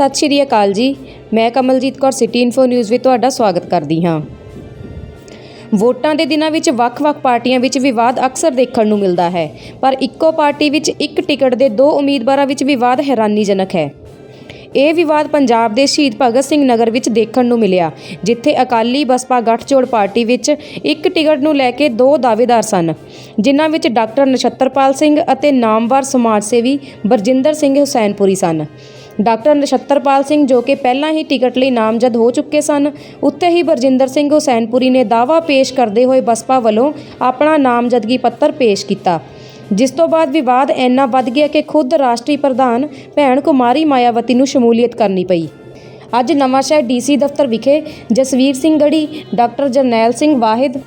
ਸਤਿ ਸ਼੍ਰੀ ਅਕਾਲ ਜੀ। ਮੈਂ Kamaljit Kaur city info news ਵਿੱਚ ਤੁਹਾਡਾ ਸਵਾਗਤ ਕਰਦੀ ਹਾਂ। ਵੋਟਾਂ ਦੇ ਦਿਨਾਂ ਵਿੱਚ ਵੱਖ-ਵੱਖ ਪਾਰਟੀਆਂ ਵਿੱਚ ਵਿਵਾਦ ਅਕਸਰ ਦੇਖਣ ਨੂੰ ਮਿਲਦਾ ਹੈ, ਪਰ ਇੱਕੋ ਪਾਰਟੀ ਵਿੱਚ ਇੱਕ ਟਿਕਟ ਦੇ ਦੋ ਉਮੀਦਵਾਰਾਂ ਵਿੱਚ ਵਿਵਾਦ ਹੈਰਾਨੀਜਨਕ ਹੈ। ਇਹ ਵਿਵਾਦ ਪੰਜਾਬ ਦੇ ਸ਼ਹੀਦ ਭਗਤ ਸਿੰਘ ਨਗਰ ਵਿੱਚ ਦੇਖਣ ਨੂੰ ਮਿਲਿਆ, ਜਿੱਥੇ ਅਕਾਲੀ ਬਸਪਾ ਗੱਠਜੋੜ ਪਾਰਟੀ ਵਿੱਚ ਇੱਕ ਟਿਕਟ ਨੂੰ ਲੈ ਕੇ ਦੋ ਦਾਅਵੇਦਾਰ ਸਨ, ਜਿਨ੍ਹਾਂ ਵਿੱਚ ਡਾਕਟਰ ਨਛੱਤਰਪਾਲ ਸਿੰਘ ਅਤੇ ਨਾਮਵਰ ਸਮਾਜ ਸੇਵੀ ਬਰਜਿੰਦਰ ਸਿੰਘ ਹੁਸੈਨਪੁਰੀ ਸਨ। ਡਾਕਟਰ ਨਛੱਤਰਪਾਲ ਸਿੰਘ ਜੋ ਕਿ ਪਹਿਲਾਂ ਹੀ ਟਿਕਟ ਲਈ ਨਾਮਜ਼ਦ ਹੋ ਚੁੱਕੇ ਸਨ, ਉੱਥੇ ਹੀ ਬਰਜਿੰਦਰ ਸਿੰਘ ਹੁਸੈਨਪੁਰੀ ਨੇ ਦਾਅਵਾ ਪੇਸ਼ ਕਰਦੇ ਹੋਏ ਬਸਪਾ ਵੱਲੋਂ ਆਪਣਾ ਨਾਮਜ਼ਦਗੀ ਪੱਤਰ ਪੇਸ਼ ਕੀਤਾ। ਜਿਸ ਤੋਂ ਬਾਅਦ ਵਿਵਾਦ ਇੰਨਾ ਵੱਧ ਗਿਆ ਕਿ ਖੁਦ ਰਾਸ਼ਟਰੀ ਪ੍ਰਧਾਨ ਭੈਣ ਕੁਮਾਰੀ ਮਾਇਆਵਤੀ ਨੂੰ ਸ਼ਮੂਲੀਅਤ ਕਰਨੀ ਪਈ। ਅੱਜ ਨਵਾਂਸ਼ਹਿਰ ਡੀਸੀ ਦਫ਼ਤਰ ਵਿਖੇ ਜਸਵੀਰ ਸਿੰਘ ਗੜੀ, ਡਾਕਟਰ ਜਰਨੈਲ ਸਿੰਘ ਵਾਹਿਦ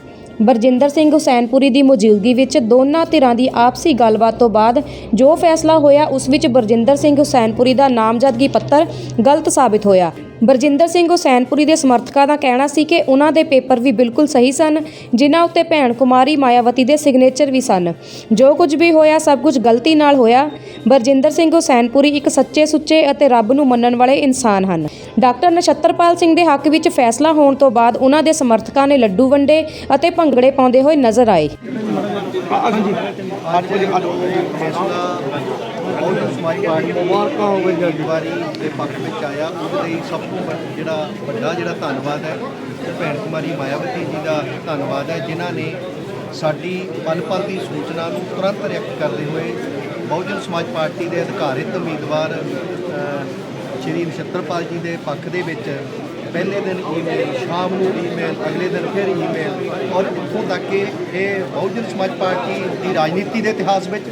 ਬਰਜਿੰਦਰ ਸਿੰਘ ਹੁਸੈਨਪੁਰੀ ਦੀ ਮੌਜੂਦਗੀ ਵਿੱਚ ਦੋਨਾਂ ਧਿਰਾਂ ਦੀ ਆਪਸੀ ਗੱਲਬਾਤ ਤੋਂ ਬਾਅਦ ਜੋ ਫੈਸਲਾ ਹੋਇਆ, ਉਸ ਵਿੱਚ ਬਰਜਿੰਦਰ ਸਿੰਘ ਹੁਸੈਨਪੁਰੀ ਦਾ ਨਾਮਜ਼ਦਗੀ ਪੱਤਰ ਗਲਤ ਸਾਬਿਤ ਹੋਇਆ। ਬਰਜਿੰਦਰ ਸਿੰਘ ਹੁਸੈਨਪੁਰੀ ਦੇ ਸਮਰਥਕਾਂ ਦਾ ਕਹਿਣਾ ਸੀ ਕਿ ਉਹਨਾਂ ਦੇ ਪੇਪਰ ਵੀ ਬਿਲਕੁਲ ਸਹੀ ਸਨ ਜਿਨ੍ਹਾਂ ਉੱਤੇ ਭੈਣ ਕੁਮਾਰੀ ਮਾਇਆਵਤੀ ਦੇ ਸਿਗਨੇਚਰ ਵੀ ਸਨ ਜੋ ਕੁਝ ਵੀ ਹੋਇਆ ਸਭ ਕੁਝ ਗਲਤੀ ਨਾਲ ਹੋਇਆ ਬਰਜਿੰਦਰ ਸਿੰਘ ਹੁਸੈਨਪੁਰੀ ਇੱਕ ਸੱਚੇ ਸੁੱਚੇ ਅਤੇ ਰੱਬ ਨੂੰ ਮੰਨਣ ਵਾਲੇ ਇਨਸਾਨ ਹਨ ਡਾਕਟਰ ਨਛੱਤਰਪਾਲ ਸਿੰਘ ਦੇ ਹੱਕ ਵਿੱਚ ਫੈਸਲਾ ਹੋਣ ਤੋਂ ਬਾਅਦ ਉਹਨਾਂ ਦੇ ਸਮਰਥਕਾਂ ਨੇ ਲੱਡੂ ਵੰਡੇ ਅਤੇ ਭੰਗੜੇ ਪਾਉਂਦੇ ਹੋਏ ਨਜ਼ਰ ਆਏ ਅੱਜ ਅੱਜ ਫੈਸਲਾ ਬਹੁਤ ਸਮਾਜ ਪਾਰਟੀ ਦੀ ਮੁਬਾਰਕਾਂ ਹੋਵੇ ਜਗਵਾਰੀ ਦੇ ਪੱਖ ਵਿੱਚ ਆਇਆ ਉਹਦੇ ਲਈ ਸਭ ਤੋਂ ਵੱਡ- ਜਿਹੜਾ ਵੱਡਾ ਜਿਹੜਾ ਧੰਨਵਾਦ ਹੈ ਉਹ ਭੈਣ ਕੁਮਾਰੀ ਮਾਇਆਵਤੀ ਜੀ ਦਾ ਧੰਨਵਾਦ ਹੈ ਜਿਨ੍ਹਾਂ ਨੇ ਸਾਡੀ ਪਲ ਪਲ ਦੀ ਸੂਚਨਾ ਨੂੰ ਤੁਰੰਤ ਰਿਐਕਟ ਕਰਦੇ ਹੋਏ ਬਹੁਜਨ ਸਮਾਜ ਪਾਰਟੀ ਦੇ ਅਧਿਕਾਰਿਤ ਉਮੀਦਵਾਰ ਅ, ਸ਼੍ਰੀ ਨਛੱਤਰਪਾਲ ਜੀ ਦੇ ਪੱਖ ਦੇ ਵਿੱਚ ਪਹਿਲੇ ਦਿਨ ਈਮੇਲ ਸ਼ਾਮ ਨੂੰ ਈਮੇਲ ਅਗਲੇ ਦਿਨ ਫਿਰ ਈਮੇਲ ਔਰ ਇੱਥੋਂ ਤੱਕ ਕਿ ਇਹ ਬਹੁਜਨ ਸਮਾਜ ਪਾਰਟੀ ਦੀ ਰਾਜਨੀਤੀ ਦੇ ਇਤਿਹਾਸ ਵਿੱਚ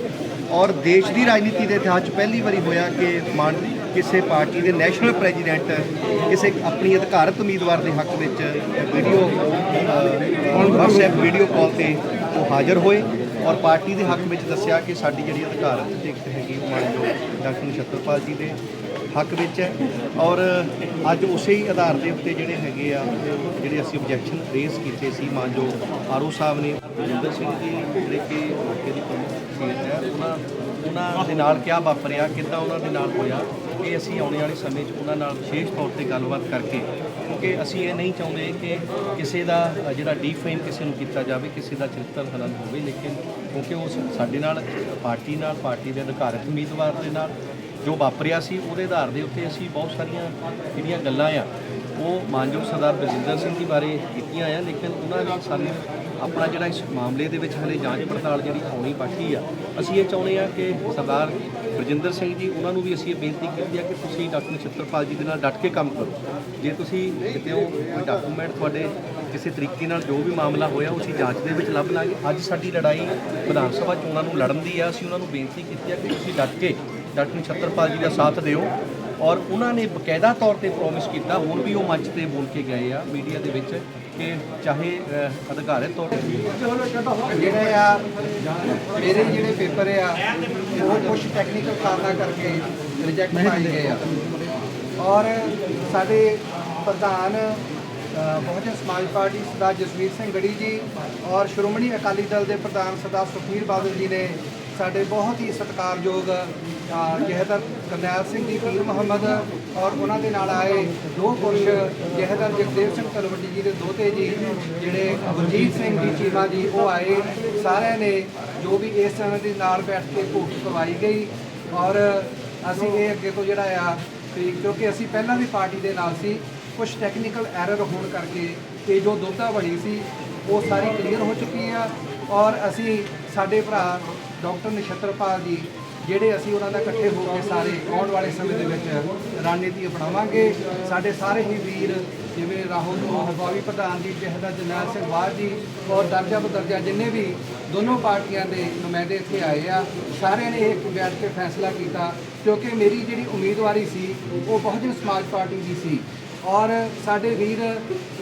ਔਰ ਦੇਸ਼ ਦੀ ਰਾਜਨੀਤੀ ਦੇ ਇਤਿਹਾਸ 'ਚ ਪਹਿਲੀ ਵਾਰੀ ਹੋਇਆ ਕਿ ਮਾਨ ਕਿਸੇ ਪਾਰਟੀ ਦੇ ਨੈਸ਼ਨਲ ਪ੍ਰੈਜ਼ੀਡੈਂਟ ਕਿਸੇ ਆਪਣੀ ਅਧਿਕਾਰਤ ਉਮੀਦਵਾਰ ਦੇ ਹੱਕ ਵਿੱਚ ਵੀਡੀਓ WhatsApp ਵੀਡੀਓ ਕਾਲ ਤੇ ਉਹ ਹਾਜ਼ਰ ਹੋਏ ਔਰ ਪਾਰਟੀ ਦੇ ਹੱਕ ਵਿੱਚ ਦੱਸਿਆ ਕਿ ਸਾਡੀ ਜਿਹੜੀ ਅਧਿਕਾਰਤ ਟਿਕਟ ਹੈਗੀ ਉਹ ਮਾਨਯੋਗ ਡਾਕਟਰ ਨਛੱਤਰਪਾਲ ਜੀ ਦੇ ਹੱਕ ਵਿੱਚ ਹੈ ਔਰ ਅੱਜ ਉਸੇ ਹੀ ਆਧਾਰ ਦੇ ਉੱਤੇ ਜਿਹੜੇ ਹੈਗੇ ਆ, ਜਿਹੜੇ ਅਸੀਂ ਆਬਜੈਕਸ਼ਨ ਰੇਜ਼ ਕੀਤੇ ਸੀ ਮਾਨਯੋਗ ਆਰਓ ਸਾਹਿਬ ਨੇ ਜਿੰਦਰ ਸਿੰਘ ਜੀ ਜਿਹੜੇ ਕਿ ਮੌਕੇ ਦੀ ਉਹਨਾਂ ਦੇ ਨਾਲ ਕਿਆ ਵਾਪਰਿਆ, ਕਿੱਦਾਂ ਉਹਨਾਂ ਦੇ ਨਾਲ ਹੋਇਆ ਇਹ ਅਸੀਂ ਆਉਣ ਵਾਲੇ ਸਮੇਂ 'ਚ ਉਹਨਾਂ ਨਾਲ ਵਿਸ਼ੇਸ਼ ਤੌਰ ਤੇ ਗੱਲਬਾਤ ਕਰਕੇ, ਕਿਉਂਕਿ ਅਸੀਂ ਇਹ ਨਹੀਂ ਚਾਹੁੰਦੇ ਕਿ ਕਿਸੇ ਦਾ ਜਿਹੜਾ ਡੀਫੇਮ ਕਿਸੇ ਨੂੰ ਕੀਤਾ ਜਾਵੇ, ਕਿਸੇ ਦਾ ਚਰਿੱਤਰ ਹਨਨ ਹੋਵੇ, ਲੇਕਿਨ ਕਿਉਂਕਿ ਉਹ ਸਾਡੇ ਨਾਲ, ਪਾਰਟੀ ਨਾਲ, ਪਾਰਟੀ ਦੇ ਅਧਿਕਾਰਤ ਉਮੀਦਵਾਰ ਦੇ ਨਾਲ ਜੋ ਵਾਪਰਿਆ ਸੀ, ਉਹਦੇ ਆਧਾਰ ਦੇ ਉੱਤੇ ਅਸੀਂ ਬਹੁਤ ਸਾਰੀਆਂ ਜਿਹੜੀਆਂ ਗੱਲਾਂ ਆ, ਉਹ ਮਾਨਯੋਗ ਸਰਦਾਰ ਬਲਜਿੰਦਰ ਸਿੰਘ ਜੀ ਬਾਰੇ ਕੀਤੀਆਂ ਆ, ਲੇਕਿਨ ਉਹਨਾਂ ਨੇ ਸਾਨੂੰ ਆਪਣਾ ਜਿਹੜਾ ਇਸ ਮਾਮਲੇ ਦੇ ਵਿੱਚ ਹਲੇ ਜਾਂਚ ਪੜਤਾਲ ਜਿਹੜੀ ਹੋਣੀ ਬਾਕੀ ਆ ਅਸੀਂ ਇਹ ਚਾਹੁੰਦੇ ਆ ਕਿ ਸਰਦਾਰ ਬਲਜਿੰਦਰ ਸਿੰਘ ਜੀ, ਉਹਨਾਂ ਨੂੰ ਵੀ ਅਸੀਂ ਇਹ ਬੇਨਤੀ ਕੀਤੀ ਆ ਕਿ ਤੁਸੀਂ ਡਾਕਟਰ ਨਛੱਤਰਪਾਲ ਜੀ ਦੇ ਨਾਲ ਡਟ ਕੇ ਕੰਮ ਕਰੋ। ਜੇ ਤੁਸੀਂ ਕਿਤੇ ਉਹ ਡਾਕੂਮੈਂਟ ਤੁਹਾਡੇ ਕਿਸੇ ਤਰੀਕੇ ਨਾਲ ਜੋ ਵੀ ਮਾਮਲਾ ਹੋਇਆ ਉਹ ਅਸੀਂ ਜਾਂਚ ਦੇ ਵਿੱਚ ਲੱਭ ਲਾਂਗੇ। ਅੱਜ ਸਾਡੀ ਲੜਾਈ ਵਿਧਾਨ ਸਭਾ ਚੋਣਾਂ ਨੂੰ ਲੜਨ ਦੀ ਆ ਅਸੀਂ ਉਹਨਾਂ ਨੂੰ ਬੇਨਤੀ ਕੀਤੀ ਆ ਕਿ ਤੁਸੀਂ ਡਟ ਕੇ ਡਾਕਟਰ ਨਛੱਤਰਪਾਲ ਜੀ ਦਾ ਸਾਥ ਦਿਓ ਔਰ ਉਹਨਾਂ ਨੇ ਬਕਾਇਦਾ ਤੌਰ ਤੇ ਪ੍ਰੋਮਿਸ ਕੀਤਾ, ਹੁਣ ਵੀ ਉਹ ਮੰਚ ਤੇ ਬੋਲ ਕੇ ਗਏ ਆ ਮੀਡੀਆ ਦੇ ਵਿੱਚ। ਕਿ ਚਾਹੇ ਅਧਿਕਾਰਿਤ ਤੌਰ ਤੇ। ਜਿਹੜੇ ਆ ਮੇਰੇ ਜਿਹੜੇ ਪੇਪਰ ਆ ਉਹ ਕੁਝ ਟੈਕਨੀਕਲ ਕਾਰਨਾਂ ਕਰਕੇ ਰਿਜੈਕਟ ਪਾਏ ਗਏ ਆ। ਔਰ ਸਾਡੇ ਪ੍ਰਧਾਨ ਬਹੁਜਨ ਸਮਾਜ ਪਾਰਟੀ ਸਰਦਾਰ ਜਸਵੀਰ ਸਿੰਘ ਗੜੀ ਜੀ ਔਰ ਸ਼੍ਰੋਮਣੀ ਅਕਾਲੀ ਦਲ ਦੇ ਪ੍ਰਧਾਨ ਸਰਦਾਰ ਸੁਖਬੀਰ ਬਾਦਲ ਜੀ ਨੇ ਸਾਡੇ ਬਹੁਤ ਹੀ ਸਤਿਕਾਰਯੋਗ ਅ, ਕਰਨੈਲ ਸਿੰਘ ਜੀ ਪੀਰ ਮੁਹੰਮਦ ਔਰ ਉਹਨਾਂ ਦੇ ਨਾਲ ਆਏ ਦੋ ਪੁਰਸ਼ ਜਹੇਦਾਰ ਜਗਦੇਵ ਸਿੰਘ ਤਲਵੰਡੀ ਜੀ ਦੇ ਦੋਤੇ ਜੀ ਜਿਹੜੇ ਅਵਰਜੀਤ ਸਿੰਘ ਜੀ ਚੀਮਾ ਜੀ ਉਹ ਆਏ। ਸਾਰਿਆਂ ਨੇ ਜੋ ਵੀ ਇਸ ਤਰ੍ਹਾਂ ਦੇ ਨਾਲ ਬੈਠ ਕੇ ਭੁੱਖ ਪਵਾਈ ਗਈ ਔਰ ਅਸੀਂ ਇਹ ਅੱਗੇ ਤੋਂ ਜਿਹੜਾ ਆ ਵੀ ਕਿਉਂਕਿ ਅਸੀਂ ਪਹਿਲਾਂ ਵੀ ਪਾਰਟੀ ਦੇ ਨਾਲ ਸੀ ਕੁਝ ਟੈਕਨੀਕਲ ਐਰਰ ਹੋਣ ਕਰਕੇ ਇਹ ਜੋ ਦੋਤਾ ਬਣੀ ਸੀ ਉਹ ਸਾਰੀ ਕਲੀਅਰ ਹੋ ਚੁੱਕੀ ਆ ਔਰ ਅਸੀਂ ਸਾਡੇ ਭਰਾ ਡਾਕਟਰ ਨਛੱਤਰਪਾਲ ਜੀ, ਜਿਹੜੇ ਅਸੀਂ ਉਹਨਾਂ ਦਾ ਇਕੱਠੇ ਹੋ ਕੇ ਸਾਰੇ ਆਉਣ ਵਾਲੇ ਸਮੇਂ ਦੇ ਵਿੱਚ ਰਣਨੀਤੀ ਅਪਣਾਵਾਂਗੇ। ਸਾਡੇ ਸਾਰੇ ਹੀ ਵੀਰ, ਜਿਵੇਂ ਰਾਹੁਲ ਨੂੰ ਪ੍ਰਧਾਨ ਜੀ ਜਹਦਾ ਜਰਨੈਲ ਸਿੰਘ ਬਾਦ ਜੀ ਔਰ ਦਰਜਾ ਬਦਰਜਾ ਜਿੰਨੇ ਵੀ ਦੋਨੋਂ ਪਾਰਟੀਆਂ ਦੇ ਨੁਮਾਇੰਦੇ ਇੱਥੇ ਆਏ ਆ, ਸਾਰਿਆਂ ਨੇ ਇਹ ਬੈਠ ਕੇ ਫੈਸਲਾ ਕੀਤਾ ਕਿਉਂਕਿ ਮੇਰੀ ਜਿਹੜੀ ਉਮੀਦਵਾਰੀ ਸੀ, ਉਹ ਬਹੁਜਨ ਸਮਾਜ ਪਾਰਟੀ ਦੀ ਸੀ। ਔਰ ਸਾਡੇ ਵੀਰ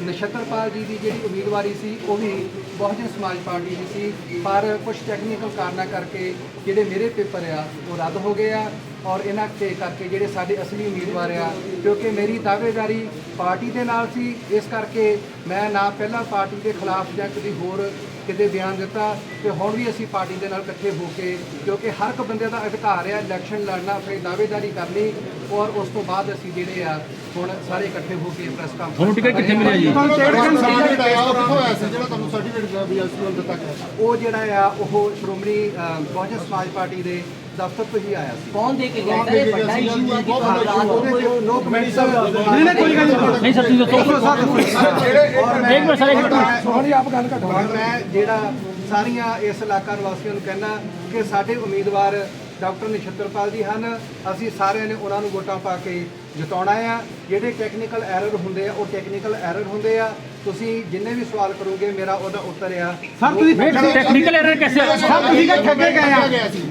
ਨਛੱਤਰਪਾਲ ਜੀ ਦੀ ਜਿਹੜੀ ਉਮੀਦਵਾਰੀ ਸੀ, ਉਹ ਵੀ ਬਹੁਜਨ ਸਮਾਜ ਪਾਰਟੀ ਦੀ ਸੀ। ਪਰ ਕੁਝ ਟੈਕਨੀਕਲ ਕਾਰਨਾਂ ਕਰਕੇ ਜਿਹੜੇ ਮੇਰੇ ਪੇਪਰ ਆ, ਉਹ ਰੱਦ ਹੋ ਗਏ ਆ ਔਰ ਇਹਨਾਂ ਤੇ ਕਰਕੇ ਜਿਹੜੇ ਸਾਡੇ ਅਸਲੀ ਉਮੀਦਵਾਰ ਆ, ਕਿਉਂਕਿ ਮੇਰੀ ਦਾਅਵੇਦਾਰੀ ਪਾਰਟੀ ਦੇ ਨਾਲ ਸੀ, ਇਸ ਕਰਕੇ ਮੈਂ ਨਾ ਪਹਿਲਾਂ ਪਾਰਟੀ ਦੇ ਖਿਲਾਫ ਜਾਂ ਕਿਸੇ ਹੋਰ ਕਿਤੇ ਬਿਆਨ ਦਿੱਤਾ ਤੇ ਹੁਣ ਵੀ ਅਸੀਂ ਪਾਰਟੀ ਦੇ ਨਾਲ ਇਕੱਠੇ ਹੋ ਕੇ, ਕਿਉਂਕਿ ਹਰ ਇੱਕ ਬੰਦੇ ਦਾ ਅਧਿਕਾਰ ਹੈ ਇਲੈਕਸ਼ਨ ਲੜਨਾ, ਆਪਣੀ ਦਾਅਵੇਦਾਰੀ ਕਰਨੀ ਔਰ ਉਸ ਤੋਂ ਬਾਅਦ ਅਸੀਂ ਜਿਹੜੇ ਆ ਹੁਣ ਸਾਰੇ ਇਕੱਠੇ ਹੋ ਕੇ ਪ੍ਰੈਸ ਕਾਨਫਰੰਸ ਤੁਹਾਨੂੰ ਟਿਕਟ ਕਿੱਥੇ ਮਿਲਿਆ ਜੀ ਸਰਟੀਫਿਕੇਟ ਆਇਆ ਉਹ ਕਿੱਥੋਂ ਆਇਆ ਸੀ ਜਿਹੜਾ ਤੁਹਾਨੂੰ ਸਰਟੀਫਿਕੇਟ ਬੀਐਲਸੀ ਵੱਲ ਦਿੱਤਾ ਗਿਆ ਉਹ ਜਿਹੜਾ ਆ ਉਹ ਸ਼੍ਰੋਮਣੀ ਬਹੁਜਨ ਸਮਾਜ ਪਾਰਟੀ ਦੇ ਦਫ਼ਤਰ ਤੋਂ ਹੀ ਆਇਆ ਸੀ ਕੌਣ ਦੇ ਕੇ ਗਿਆ ਸਰ ਇਹ ਵੱਡਾ ਇਸ਼ੂ ਹੈ ਕਿ ਉਹਦੇ ਨੋ ਕਮੈਂਟਸ ਨਹੀਂ ਨਹੀਂ ਕੋਈ ਗੱਲ ਨਹੀਂ ਨਹੀਂ ਸਰ ਤੁਸੀਂ ਦੱਸੋ ਇੱਕ ਮਿੰਟ ਸਰ ਇੱਕ ਮਿੰਟ ਸੋਹਣੀ ਆਪ ਗੱਲ ਘਟੋ ਮੈਂ ਜਿਹੜਾ ਸਾਰੀਆਂ ਇਸ ਇਲਾਕਾ ਨਿਵਾਸੀਆਂ ਨੂੰ ਕਹਿਣਾ ਕਿ ਸਾਡੇ ਉਮੀਦਵਾਰ ਡਾਕਟਰ ਨਛੱਤਰਪਾਲ ਜੀ ਹਨ। ਅਸੀਂ ਸਾਰਿਆਂ ਨੇ ਉਹਨਾਂ ਨੂੰ ਵੋਟਾਂ ਪਾ ਕੇ ਜਿਤਾਉਣਾ ਆ। ਜਿਹੜੇ ਟੈਕਨੀਕਲ ਐਰਰ ਹੁੰਦੇ ਆ, ਉਹ ਟੈਕਨੀਕਲ ਐਰਰ ਹੁੰਦੇ ਆ। ਤੁਸੀਂ ਜਿੰਨੇ ਵੀ ਸਵਾਲ ਕਰੋਗੇ ਮੇਰਾ ਉਹਦਾ ਉੱਤਰ ਆ। ਸਰ ਤੁਸੀਂ ਟੈਕਨੀਕਲ ਐਰਰ ਕੈਸੇ ਸਰ ਤੁਸੀਂ ਕਿ ਠੱਗੇ ਗਏ ਆ।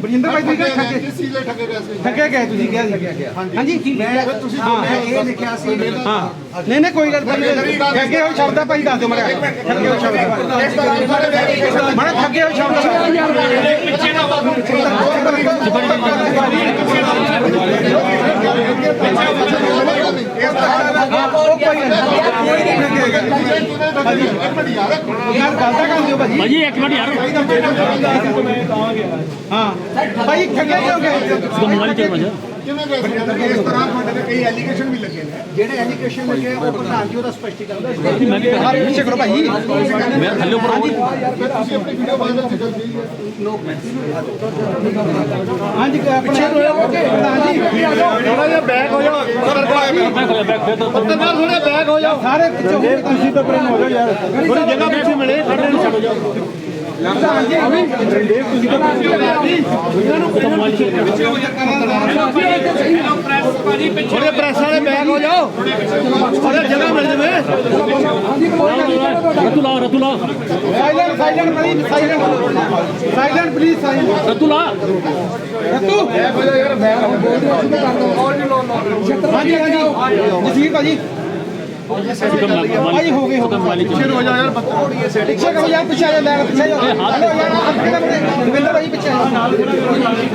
ਬਰਿੰਦਰ ਭਾਈ ਤੁਸੀਂ ਕਿ ਠੱਗੇ ਕਿਸ ਚੀਜ਼ ਲਈ ਠੱਗੇ ਗਏ ਸੀ। ਠੱਗੇ ਗਏ ਤੁਸੀਂ ਕਿਹਾ ਸੀ। ਗਿਆ ਹਾਂਜੀ। ਮੈਂ ਤੁਸੀਂ ਮੈਂ ਇਹ ਲਿਖਿਆ ਸੀ। ਹਾਂ। ਨਹੀਂ। ਨਹੀਂ ਕੋਈ ਗੱਲ ਨਹੀਂ। ਠੱਗੇ ਹੋਏ ਸ਼ਬਦ ਆ ਭਾਈ ਦੱਸ ਦਿਓ ਮੜਾ। ਠੱਗੇ ਹੋਏ ਸ਼ਬਦ। ਮੜਾ ਠੱਗੇ ਹੋਏ ਸ਼ਬਦ। ਯਾਰ ਗੱਲ ਤਾਂ ਕਰ ਦਿਓ ਭਾਜੀ ਭਾਜੀ ਇੱਕ ਮਿੰਟ ਯਾਰ। ਹਾਂ। ਭਾਈ ਠੱਗੇ ਕਿਉਂ ਗਏ ਮੋਬਾਈਲ ਚੱਲ ਵਜਾ ਕਿਵੇਂ ਗਏ ਸੀ ਇਸ ਤਰ੍ਹਾਂ ਤੁਹਾਡੇ ਤੇ ਕਈ ਐਲੀਗੇਸ਼ਨ ਵੀ ਲੱਗੇ ਨੇ ਜਿਹੜੇ ਐਲੀਗੇਸ਼ਨ ਲੱਗੇ ਉਹ ਪ੍ਰਧਾਨ ਜੀ ਉਹਦਾ ਸਪਸ਼ਟੀਕਰਨ ਦੇ ਮੈਂ ਵੀ ਹਰ ਪਿੱਛੇ ਕਰੋ ਭਾਈ ਮੈਂ ਥੱਲੇ ਉੱਪਰ ਹੋ ਤੁਸੀਂ ਆਪਣੀ ਵੀਡੀਓ ਵਾਇਰਲ ਸੀ ਜਲਦੀ ਹਾਂਜੀ ਪਿੱਛੇ ਤੋਂ ਓਕੇ ਪ੍ਰਧਾਨ ਜੀ ਥੋੜਾ ਜਿਹਾ ਬੈਕ ਹੋ ਜਾਓ। ਮੈਂ ਖੋਲਿਆ ਬੈਕ ਫਿਰ ਤਾਂ ਪੱਤਰਕਾਰ ਥੋੜੇ ਬੈਕ ਹੋ ਜਾਓ। ਸਾਰੇ ਪਿੱਛੇ ਹੋ ਤੁਸੀਂ ਤਾਂ ਪ੍ਰੇਮ ਹੋ ਜਾਓ ਯਾਰ। ਥੋੜੀ ਜਗ੍ਹਾ ਪਿੱਛੇ ਮਿਲੇ ਸਾਡੇ ਨੂੰ ਛੱਡ ਜਾਓ। ਜੀ ਥੋੜੇ ਪ੍ਰੈਸ ਵਾਲੇ ਬੈਕ ਹੋ ਜਾਓ। ਥੋੜੇ ਜਗ੍ਹਾ ਮਿਲ ਜਵੇ। ਰਤੂ ਲਾ ਰਤੂ ਲਾ silent silent please silent silent please silent ਰਤੂ ਲਾ। ਰੱਤੂ। ਹਾਂਜੀ ਹਾਂਜੀ। ਜਸਵੀਰ ਭਾਜੀ? ਭਾਈ ਹੋ ਗਏ ਹੋ ਮੋਬਾਈਲ ਚੱਲ ਹੋ ਜਾ ਯਾਰ ਪਿੱਛੇ ਕਰੋ ਯਾਰ ਪਿੱਛੇ ਆ ਜਾ ਮੈਂ ਪਿੱਛੇ ਜਾ। ਹਲੋ ਯਾਰ ਕਿਹੜਾ ਬਣੇ ਦਵਿੰਦਰ ਭਾਈ ਪਿੱਛੇ ਆ ਜਾ। ਆਪਣੇ ਕੋਲ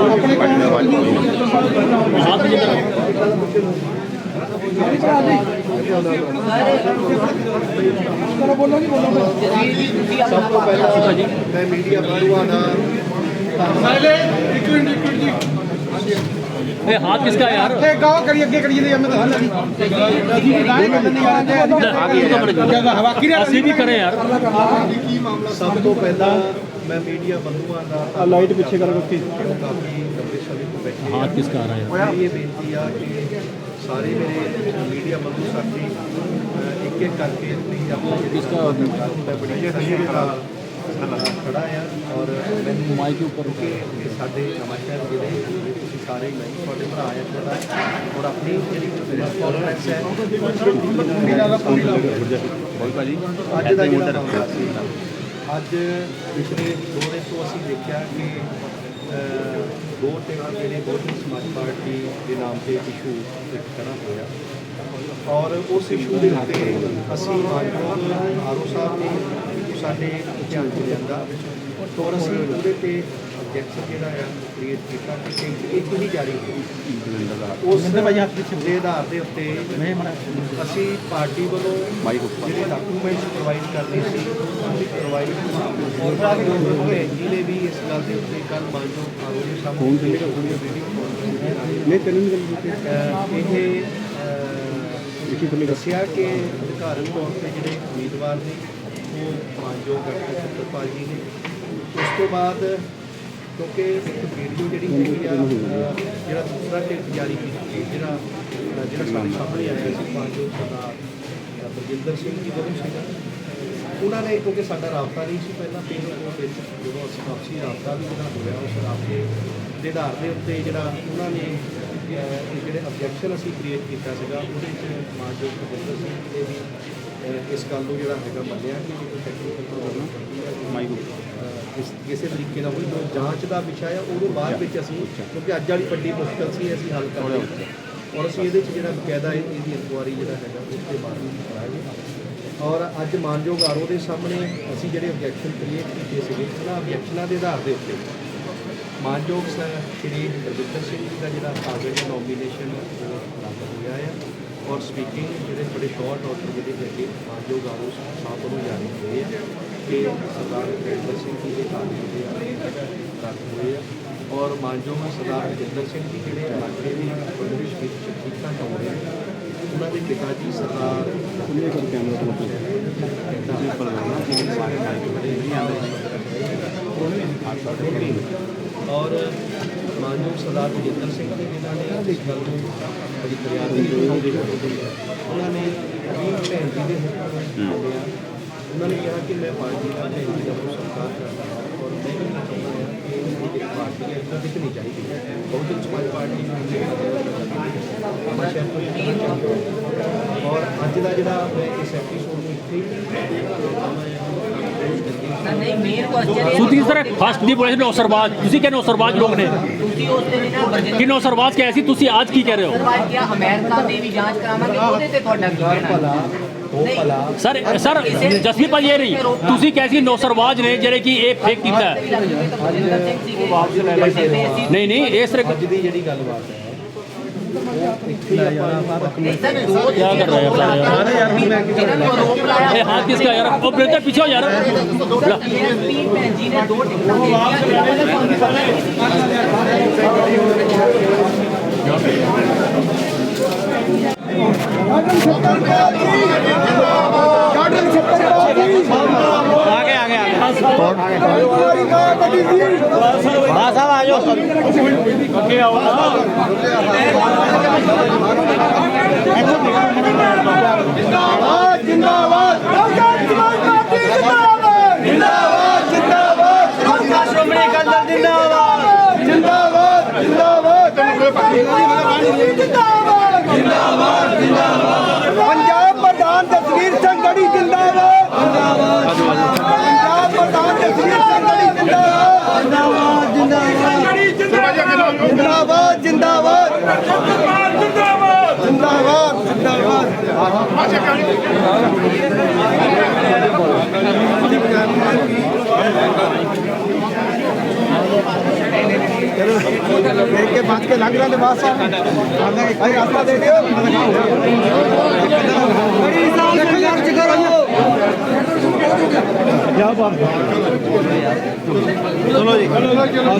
ਹਾਥ ਜਿੱਧਰ ਸਭ ਤੋਂ ਪਹਿਲਾਂ ਮੈਂ ਮੀਡੀਆ ਬੰਧੂਆਂ ਦਾ ਇਹ ਹਾਥ ਕਿਸਕਾ ਯਾਰ? ਤੇ ਗਾਓ ਕਰੀ ਅੱਗੇ ਕਰੀ ਜਾਂਦੇ ਮੈਂ ਤਾਂ ਹੱਲ ਨਹੀਂ। ਗਾਏ ਕਰਦੇ ਨਹੀਂ ਯਾਰ ਹਵਾ ਕੀ ਅਸੀਂ ਵੀ ਕਰੇ ਯਾਰ। ਸਭ ਤੋਂ ਪਹਿਲਾਂ ਮੈਂ ਮੀਡੀਆ ਬੰਧੂਆਂ ਦਾ ਲਾਈਟ ਪਿੱਛੇ ਕਰ ਰੱਖੀ। ਹਾਥ ਕਿਸਕਾ ਆ ਰਹਾ ਹੈ? ਇਹ ਬੇਨਤੀ ਆ ਕਿ ਸਾਰੇ ਮੇਰੇ ਮੀਡੀਆ ਬੰਧੂ ਸਾਥੀ ਇੱਕ ਇੱਕ ਕਰਕੇ ਤੁਸੀਂ ਆਪਣਾ ਜਿਹੜੀ ਬੜੀ ਨਾਲ ਖੜਾ ਆ ਔਰ ਮੈਨੂੰ ਮਾਈਕ ਉੱਪਰ ਕਿ ਸਾਡੇ ਨਵਾਂਸ਼ਹਿਰ ਜ਼ਿਲ੍ਹੇ ਦੇ ਤੁਸੀਂ ਸਾਰੇ ਹੀ ਤੁਹਾਡੇ ਭਰਾ ਆ ਤੁਹਾਡਾ ਔਰ ਆਪਣੀ ਜਿਹੜੀ ਪ੍ਰੈਸ ਕਾਨਫਰੰਸ ਹੈ ਅੱਜ ਦਾ ਜਿਹੜਾ ਮਾਮਲਾ ਸੀ ਅੱਜ ਪਿਛਲੇ ਦੋ ਦਿਨ ਤੋਂ ਅਸੀਂ ਦੇਖਿਆ ਕਿ ਦੋ ਤਿੰਨ ਜਿਹੜੇ ਬਹੁਜਨ ਸਮਾਜ ਪਾਰਟੀ ਦੇ ਨਾਮ ਤੇ ਇਸ਼ੂ ਖੜਾ ਹੋਇਆ ਔਰ ਉਸ ਇਸ਼ੂ ਦੇ ਉੱਤੇ ਅਸੀਂ ਮਾਨਯੋਗ ਆਰਓ ਸਾਹਿਬ ਨੇ ਸਾਡੇ ਧਿਆਨ ਚ ਲਿਆਂਦਾ ਔਰ ਅਸੀਂ ਉਹਦੇ ਤੇ objection ਜਿਹੜਾ ਹੈ ਕ੍ਰੀਏਟ ਕੀਤਾ ਕਿ ਇੱਕ- ਹੀ ਜਾਰੀ ਉਸ ਦੇ ਆਧਾਰ ਦੇ ਉੱਤੇ ਅਸੀਂ ਪਾਰਟੀ ਵੱਲੋਂ ਜਿਹੜੇ ਡਾਕੂਮੈਂਟਸ ਪ੍ਰੋਵਾਈਡ ਕਰਨੇ ਸੀ ਵੀ ਪ੍ਰੋਵਾਈਡ ਔਰ ਸਾਡੇ ਜ਼ਿਲ੍ਹੇ ਵੀ ਇਸ ਗੱਲ ਦੇ ਉੱਤੇ ਕੱਲ ਮਾਨਜੋ ਆਰਓ ਦੇ ਸਾਹਮਣੇ ਨਹੀਂ ਤੈਨੂੰ ਇਹ ਅਹ, ਦੱਸਿਆ ਕਿ ਅਧਿਕਾਰਤ ਤੌਰ ਤੇ ਜਿਹੜੇ ਉਮੀਦਵਾਰ ਨੇ ਮਾਨਯੋਗ ਡਾਕਟਰ ਸਤਪਾਲ ਜੀ ਨੇ। ਉਸ ਤੋਂ ਬਾਅਦ ਕਿਉਂਕਿ ਇੱਕ ਵੀਡੀਓ ਜਿਹੜੀ ਹੈਗੀ ਆ ਜਿਹੜਾ ਦੂਸਰਾ ਟਿਪ ਜਾਰੀ ਕੀਤੀ ਜਿਹੜਾ ਜਿਹੜਾ ਸਾਡੇ ਸਾਹਮਣੇ ਆਇਆ ਸੀ, ਮਾਨਯੋਗ ਸਰਦਾਰ ਬਲਜਿੰਦਰ ਸਿੰਘ ਜੀ ਵੱਲੋਂ ਸੀਗਾ ਉਹਨਾਂ ਨੇ ਕਿਉਂਕਿ ਸਾਡਾ ਰਾਬਤਾ ਨਹੀਂ ਸੀ ਪਹਿਲਾਂ ਫਿਰ ਉਹ ਵਿੱਚ ਜਦੋਂ ਅਸੀਂ ਆਪਸੀ ਰਾਬਤਾ ਵੀ ਜਿਹੜਾ ਹੋਇਆ, ਉਸ ਰਾਬਤੇ ਦੇ ਆਧਾਰ ਦੇ ਉੱਤੇ ਜਿਹੜਾ ਉਹਨਾਂ ਨੇ ਜਿਹੜੇ ਆਬਜੈਕਸ਼ਨ ਅਸੀਂ ਕ੍ਰੀਏਟ ਕੀਤਾ ਸੀਗਾ, ਉਹਦੇ ਵਿੱਚ ਮਾਨਯੋਗ ਬਰਜਿੰਦਰ ਸਿੰਘ ਜੀ ਨੇ ਵੀ ਇਸ ਗੱਲ ਨੂੰ ਜਿਹੜਾ ਹੈਗਾ ਮੰਨਿਆ ਕਿ ਕੋਈ ਟੈਕਨੀਕਲ ਪ੍ਰੋਬਲਮ ਮਾਈਕ ਇਸ ਕਿਸੇ ਤਰੀਕੇ ਨਾਲ ਹੋਈ ਜੋ ਜਾਂਚ ਦਾ ਵਿਸ਼ਾ ਆ ਉਹਦੇ ਬਾਅਦ ਵਿੱਚ ਅਸੀਂ ਕਿਉਂਕਿ ਅੱਜ ਵਾਲੀ ਵੱਡੀ ਮੁਸ਼ਕਲ ਸੀ ਅਸੀਂ ਹੱਲ ਕਰ ਲਿਆ ਔਰ ਅਸੀਂ ਇਹਦੇ 'ਚ ਜਿਹੜਾ ਬਕਾਇਦਾ ਇਹ- ਇਹਦੀ ਇਨਕੁਆਰੀ ਜਿਹੜਾ ਹੈਗਾ ਉਸ ਦੇ ਬਾਰੇ ਵੀ ਕਰਾਂਗੇ। ਔਰ ਅੱਜ ਮਾਨਯੋਗ ਆਰਓ ਦੇ ਸਾਹਮਣੇ ਅਸੀਂ ਜਿਹੜੇ ਆਬਜੈਕਸ਼ਨ ਕ੍ਰੀਏਟ ਕੀਤੇ ਸੀਗੇ ਉਹਨਾਂ ਆਬਜੈਕਸ਼ਨਾਂ ਦੇ ਆਧਾਰ ਦੇ ਉੱਤੇ ਮਾਨਯੋਗ ਸ- ਸ਼੍ਰੀ ਰਵਿੰਦਰ ਸਿੰਘ ਜੀ ਦਾ ਜਿਹੜਾ ਕਾਗਜ਼ ਨੋਮੀਨੇਸ਼ਨ ਪ੍ਰਾਪਤ ਹੋਇਆ ਹੈ। ਔਰ ਸਪੀਕਿੰਗ ਜਿਹੜੇ ਬੜੇ ਸ਼ਾਰਟ ਆਰਡਰ ਜਿਹੜੇ ਹੈਗੇ ਮਾਨਯੋਗ ਆਰਓ ਸਾਹਿਬ ਵੱਲੋਂ ਜਾਰੀ ਹੋਏ ਆ ਕਿ ਸਰਦਾਰ ਰਜਿੰਦਰ ਸਿੰਘ ਜੀ ਦੇ ਘਰ ਜਿਹੜੇ ਆ ਰੱਖ ਹੋਏ ਆ। ਔਰ ਮਾਨਯੋਗ ਸਰਦਾਰ ਰਜਿੰਦਰ ਸਿੰਘ ਜੀ ਜਿਹੜੇ ਇਲਾਕੇ ਦੀ ਪੁਲਿਸ ਵਿੱਚ ਠੀਕਾਂ ਚਾਹੁੰਦੇ ਆ ਉਹਨਾਂ ਦੇ ਪਿਤਾ ਜੀ ਸਰਦਾਰ ਉਹਨੇ ਕਰ ਕੈਮਰਾ ਤੋਂ ਜੀ ਪਰਵਾਨਾ ਜੀ ਸਾਰੇ ਮਾਈਕ ਬੜੇ ਨਹੀਂ ਆਉਂਦੇ ਔਰ ਮਾਨਯੋਗ ਸਰਦਾਰ ਰਜਿੰਦਰ ਸਿੰਘ ਜੀ ਜਿਨ੍ਹਾਂ ਨੇ ਇਸ ਗੱਲ ਨੂੰ ਬੜੀ ਫਰਿਆਦ ਕੀਤੀ ਉਹਨਾਂ ਨੇ ਵੀ ਭੈਣ ਜੀ ਦੇ ਹੁਕਮ ਨੂੰ ਮੰਨਿਆ ਉਹਨਾਂ ਨੇ ਕਿਹਾ ਕਿ ਮੈਂ ਪਾਰਟੀ ਦਾ ਭੈਣ ਜੀ ਦਾ ਸਤਿਕਾਰ ਕਰਦਾ ਹਾਂ ਔਰ ਮੈਂ ਵੀ ਚਾਹੁੰਦਾ ਹਾਂ ਕਿ ਇਹ ਜਿਹੜੀ ਪਾਰਟੀ ਹੈ ਇਹ ਦਿਖਣੀ ਚਾਹੀਦੀ ਹੈ ਬਹੁਜਨ ਸਮਾਜ ਪਾਰਟੀ ਨੂੰ ਮੈਂ ਸ਼ਹਿਰ ਤੋਂ ਇਹ ਕਹਿਣਾ ਚਾਹੁੰਦਾ ਹਾਂ। ਔਰ ਅੱਜ ਦਾ ਜਿਹੜਾ ਮੈਂ ਇਸ ਐਪੀਸੋਡ ਨੂੰ ਇੱਥੇ ਹੀ ਸੁਤੀ ਸਰ ਫਸਟ ਦੀ ਪੁਲਿਸ ਨੌਸਰਬਾਜ਼ ਤੁਸੀਂ ਕਹਿੰਦੇ ਨੌਸਰਬਾਜ਼ ਲੋਕ ਨੇ ਕਿ ਨੌਸਰਬਾਜ਼ ਕਿਹਾ ਸੀ ਤੁਸੀਂ ਅੱਜ ਕੀ ਕਹਿ ਰਹੇ ਹੋ ਅਮਰੀਕਾ ਦੀ ਵੀ ਜਾਂਚ ਕਰਾਵਾਂਗੇ ਉਹਦੇ ਤੇ ਤੁਹਾਡਾ ਕੀ ਕਹਿਣਾ ਸਰ ਸਰ ਜਸਵੀਰ ਭਾਜੀ ਇਹ ਨਹੀਂ ਤੁਸੀਂ ਕਿਹਾ ਸੀ ਨੌਸਰਬਾਜ਼ ਨੇ ਜਿਹੜੇ ਕਿ ਇਹ ਫੇਕ ਕੀਤਾ ਨਹੀਂ ਨਹੀਂ ਇਸ ਤਰ੍ਹਾਂ ਦੀ ਜਿਹੜੀ ਗੱਲਬਾਤ ਹੈ क्या कर रहा है अरे यार अरे हाथ किसका यार वो बेटा पीछे हो यार गार्डन छप्पन का गार्डन छप्पन का ਦੇ ਪੰਜਾਬ ਪ੍ਰਧਾਨ ਜਸਵੀਰ ਸਿੰਘ ਗੜੀ ਜਿੰਦਾਬਾਦ ਪੰਜਾਬ ਪ੍ਰਧਾਨ ਜਸਵੀਰ ਸਿੰਘ ਗੜੀ ਜਿੰਦਾਬਾਦ ਜਿੰਦਾਬਾਦ ਜਿੰਦਾਬਾਦ ਜਿੰਦਾਬਾਦ ਜਿੰਦਾਬਾਦ ਜਿੰਦਾਬਾਦ ਚਲੋ ਦੇਖ ਕੇ ਬਾਤ ਕੇ ਲੰਗ ਰਹੇ ਬਾਸ ਭਾਈ ਰਾਸਤਾ ਦੇ ਦਿਓ ਬੜੀ ਸਾਲ ਸੰਘਰਸ਼ ਕਰੋ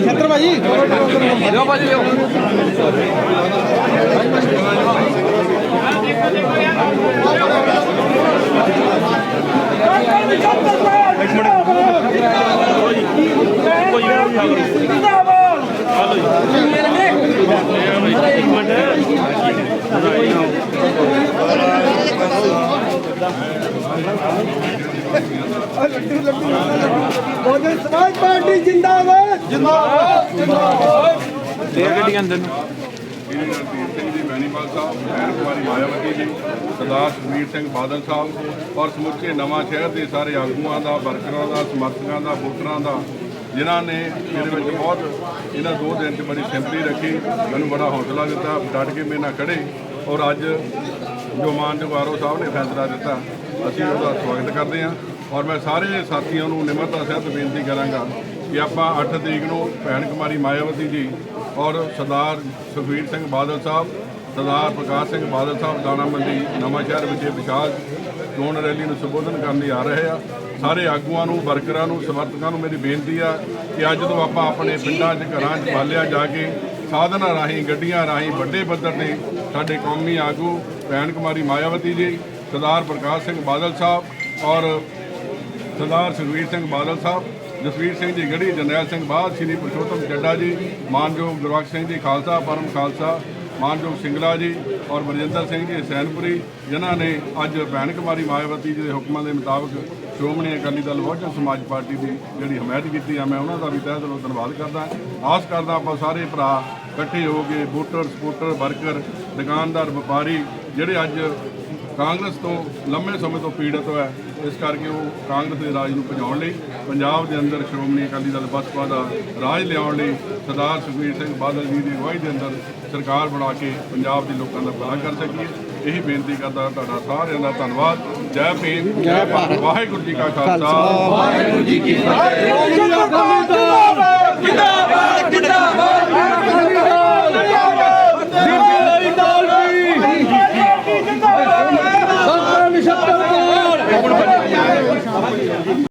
ਛਤਰ ਭਾਜੀ ਲਿਓ ਭਾਜੀ ਲਿਓ ਬਹੁਜਨ ਸਮਾਜ ਪਾਰਟੀ ਜਿੰਦਾਬਾਦ। ਜਿੰਦਾਬਾਦ। ਜਿੰਦਾਬਾਦ ਸ਼੍ਰੀ ਰਣਜੀਤ ਸਿੰਘ ਜੀ ਬੈਣੀਵਾਲ ਸਾਹਿਬ, ਭੈਣ ਕੁਮਾਰੀ ਮਾਇਆਵਤੀ ਜੀ, ਸਰਦਾਰ ਸੁਖਬੀਰ ਸਿੰਘ ਬਾਦਲ ਸਾਹਿਬ ਔਰ ਸਮੁੱਚੇ ਨਵਾਂ ਸ਼ਹਿਰ ਦੇ ਸਾਰੇ ਆਗੂਆਂ ਦਾ, ਵਰਕਰਾਂ ਦਾ, ਸਮਰਥਕਾਂ ਦਾ, ਵੋਟਰਾਂ ਦਾ, ਜਿਨ੍ਹਾਂ ਨੇ ਮੇਰੇ ਵਿੱਚ ਬਹੁਤ ਇਹਨਾਂ ਦੋ ਦਿਨ 'ਚ ਬੜੀ ਸਿੰਪਲੀ ਰੱਖੀ, ਮੈਨੂੰ ਬੜਾ ਹੌਸਲਾ ਦਿੱਤਾ, ਡਟ ਕੇ ਮੇਰੇ ਨਾਲ ਖੜੇ ਔਰ ਅੱਜ ਜੋ ਮਾਨ ਆਰਓ ਸਾਹਿਬ ਨੇ ਫੈਸਲਾ ਦਿੱਤਾ, ਅਸੀਂ ਉਹਦਾ ਸਵਾਗਤ ਕਰਦੇ ਹਾਂ ਔਰ ਮੈਂ ਸਾਰੇ ਸਾਥੀਆਂ ਨੂੰ ਨਿਮਰਤਾ ਸਹਿਤ ਬੇਨਤੀ ਕਰਾਂਗਾ ਕਿ ਆਪਾਂ 8 ਤਰੀਕ ਨੂੰ ਭੈਣ ਕੁਮਾਰੀ ਮਾਇਆਵਤੀ ਜੀ ਔਰ ਸਰਦਾਰ ਸੁਖਬੀਰ ਸਿੰਘ ਬਾਦਲ ਸਾਹਿਬ, ਸਰਦਾਰ ਪ੍ਰਕਾਸ਼ ਸਿੰਘ ਬਾਦਲ ਸਾਹਿਬ ਦਾਣਾ ਮੰਡੀ ਨਵਾਂਸ਼ਹਿਰ ਵਿਖੇ ਵਿਸ਼ਾਲ ਚੋਣ ਰੈਲੀ ਨੂੰ ਸੰਬੋਧਨ ਕਰਨ ਲਈ ਆ ਰਹੇ ਆ। ਸਾਰੇ ਆਗੂਆਂ ਨੂੰ, ਵਰਕਰਾਂ ਨੂੰ, ਸਮਰਥਕਾਂ ਨੂੰ ਮੇਰੀ ਬੇਨਤੀ ਆ ਕਿ ਅੱਜ ਤੋਂ ਆਪਾਂ ਆਪਣੇ ਪਿੰਡਾਂ 'ਚ, ਘਰਾਂ 'ਚ ਬਾਲਿਆ ਜਾ ਕੇ ਸਾਧਨਾਂ ਰਾਹੀਂ, ਗੱਡੀਆਂ ਰਾਹੀਂ ਵੱਡੇ ਪੱਧਰ ਤੇ ਸਾਡੇ ਕੌਮੀ ਆਗੂ ਭੈਣ ਕੁਮਾਰੀ ਮਾਇਆਵਤੀ ਜੀ, ਸਰਦਾਰ ਪ੍ਰਕਾਸ਼ ਸਿੰਘ ਬਾਦਲ ਸਾਹਿਬ ਔਰ ਸਰਦਾਰ ਸੁਖਬੀਰ ਸਿੰਘ ਬਾਦਲ ਸਾਹਿਬ ਜਸਵੀਰ ਸਿੰਘ ਜੀ ਗੜੀ ਜਰਨੈਲ ਸਿੰਘ ਬਾਦ, ਸ਼੍ਰੀ ਪੁਰਸ਼ੋਤਮ ਚੱਡਾ ਜੀ, ਮਾਨਯੋਗ ਗੁਰਬਖਸ਼ ਸਿੰਘ ਜੀ, ਖਾਲਸਾ, ਪਰਮ ਖਾਲਸਾ, ਮਾਨਯੋਗ ਸਿੰਗਲਾ ਜੀ ਔਰ ਬਰਜਿੰਦਰ ਸਿੰਘ ਜੀ, ਸੈਨਪੁਰੀ, ਜਿਨ੍ਹਾਂ ਨੇ ਅੱਜ ਭੈਣ ਕੁਮਾਰੀ ਮਾਇਆਵਤੀ ਜੀ ਦੇ ਹੁਕਮਾਂ ਦੇ ਮੁਤਾਬਕ ਸ਼੍ਰੋਮਣੀ ਅਕਾਲੀ ਦਲ, ਬਹੁਜਨ ਸਮਾਜ ਪਾਰਟੀ ਦੀ ਜਿਹੜੀ ਹਮਾਇਤ ਕੀਤੀ ਆ, ਮੈਂ ਉਹਨਾਂ ਦਾ ਵੀ ਤਹਿ ਦਿਲੋਂ ਧੰਨਵਾਦ ਕਰਦਾ। ਆਸ ਕਰਦਾ ਆਪਾਂ ਸਾਰੇ ਭਰਾ ਇਕੱਠੇ ਹੋ ਕੇ ਵੋਟਰ ਸਪੋਰਟਰ ਵਰਕਰ, ਦੁਕਾਨਦਾਰ, ਵਪਾਰੀ, ਜਿਹੜੇ ਅੱਜ ਕਾਂਗਰਸ ਤੋਂ ਲੰਮੇ ਸਮੇਂ ਤੋਂ ਪੀੜਤ ਹੋਇਆ ਇਸ ਕਰਕੇ ਉਹ ਕਾਂਗਰਸ ਦੇ ਰਾਜ ਨੂੰ ਭਜਾਉਣ ਲਈ ਪੰਜਾਬ ਦੇ ਅੰਦਰ ਸ਼੍ਰੋਮਣੀ ਅਕਾਲੀ ਦਲ ਬਸਪਾ ਦਾ ਰਾਜ ਲਿਆਉਣ ਲਈ ਸਰਦਾਰ ਸੁਖਬੀਰ ਸਿੰਘ ਬਾਦਲ ਜੀ ਦੀ ਅਗਵਾਈ ਦੇ ਅੰਦਰ ਸਰਕਾਰ ਬਣਾ ਕੇ ਪੰਜਾਬ ਦੇ ਲੋਕਾਂ ਦਾ ਭਲਾ ਕਰ ਸਕੀਏ। ਇਹੀ ਬੇਨਤੀ ਕਰਦਾ ਤੁਹਾਡਾ ਸਾਰਿਆਂ ਦਾ ਧੰਨਵਾਦ। ਜੈ ਭੀਮ ਜੈ ਭਾਰਤ। ਵਾਹਿਗੁਰੂ ਜੀ ਕਾ ਖਾਲਸਾ। ਵਾਹਿਗੁਰੂ ਜੀ ਕੀ ਫਤਿਹ।